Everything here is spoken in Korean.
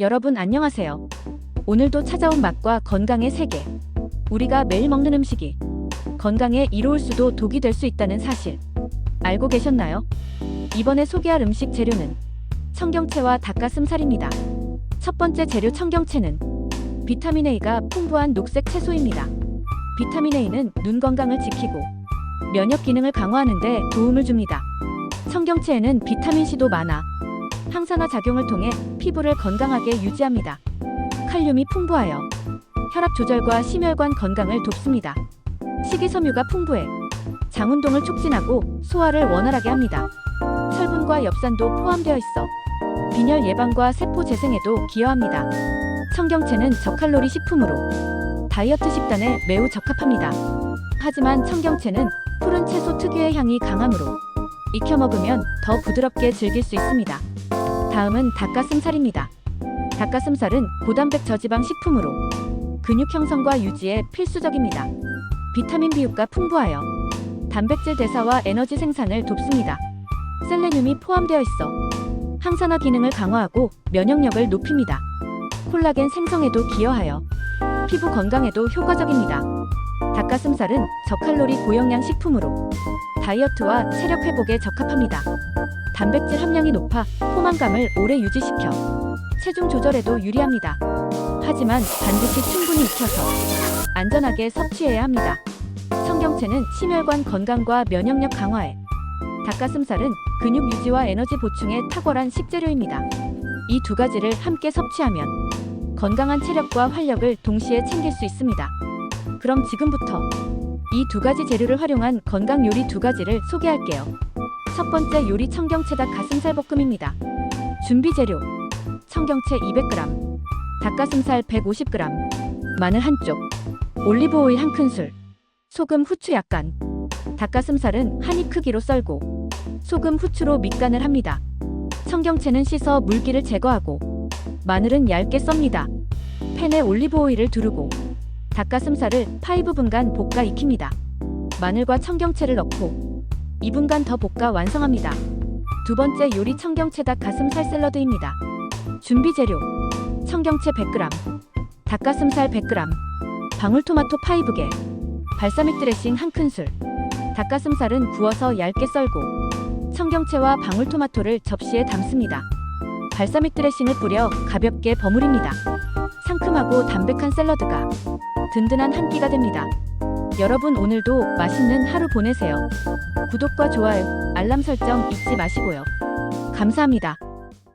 여러분 안녕하세요. 오늘도 찾아온 맛과 건강의 세계. 우리가 매일 먹는 음식이 건강에 이로울 수도 독이 될 수 있다는 사실 알고 계셨나요? 이번에 소개할 음식 재료는 청경채와 닭가슴살입니다. 첫 번째 재료 청경채는 비타민 A가 풍부한 녹색 채소입니다. 비타민 A는 눈 건강을 지키고 면역 기능을 강화하는 데 도움을 줍니다. 청경채에는 비타민 C도 많아 항산화 작용을 통해 피부를 건강하게 유지합니다. 칼륨이 풍부하여 혈압 조절과 심혈관 건강을 돕습니다. 식이섬유가 풍부해 장 운동을 촉진하고 소화를 원활하게 합니다. 철분과 엽산도 포함되어 있어 빈혈 예방과 세포 재생에도 기여합니다. 청경채는 저칼로리 식품으로 다이어트 식단에 매우 적합합니다. 하지만 청경채는 푸른 채소 특유의 향이 강하므로 익혀 먹으면 더 부드럽게 즐길 수 있습니다. 다음은 닭가슴살입니다. 닭가슴살은 고단백 저지방 식품으로 근육 형성과 유지에 필수적입니다. 비타민 B육가 풍부하여 단백질 대사와 에너지 생산을 돕습니다. 셀레늄이 포함되어 있어 항산화 기능을 강화하고 면역력을 높입니다. 콜라겐 생성에도 기여하여 피부 건강에도 효과적입니다. 닭가슴살은 저칼로리 고영양 식품으로 다이어트와 체력 회복에 적합합니다. 단백질 함량이 높아 포만감을 오래 유지시켜 체중 조절에도 유리합니다. 하지만 반드시 충분히 익혀서 안전하게 섭취해야 합니다. 청경채는 심혈관 건강과 면역력 강화에, 닭가슴살은 근육 유지와 에너지 보충에 탁월한 식재료입니다. 이 두 가지를 함께 섭취하면 건강한 체력과 활력을 동시에 챙길 수 있습니다. 그럼 지금부터 이 두 가지 재료를 활용한 건강 요리 두 가지를 소개할게요. 첫 번째 요리 청경채닭 가슴살 볶음입니다. 준비 재료 청경채 200g, 닭가슴살 150g, 마늘 한쪽, 올리브 오일 한 큰술, 소금 후추 약간. 닭가슴살은 한 입 크기로 썰고 소금 후추로 밑간을 합니다. 청경채는 씻어 물기를 제거하고 마늘은 얇게 썹니다. 팬에 올리브 오일을 두르고 닭가슴살을 파이 부분간 볶아 익힙니다. 마늘과 청경채를 넣고 2분간 더 볶아 완성합니다. 두 번째 요리 청경채 닭 가슴살 샐러드입니다. 준비 재료 청경채 100g, 닭가슴살 100g, 방울토마토 파이 2개, 발사믹 드레싱 한 큰술. 닭가슴살은 구워서 얇게 썰고 청경채와 방울토마토를 접시에 담습니다. 발사믹 드레싱을 뿌려 가볍게 버무립니다. 상큼하고 담백한 샐러드가 든든한 한 끼가 됩니다. 여러분 오늘도 맛있는 하루 보내세요. 구독과 좋아요, 알람 설정 잊지 마시고요. 감사합니다.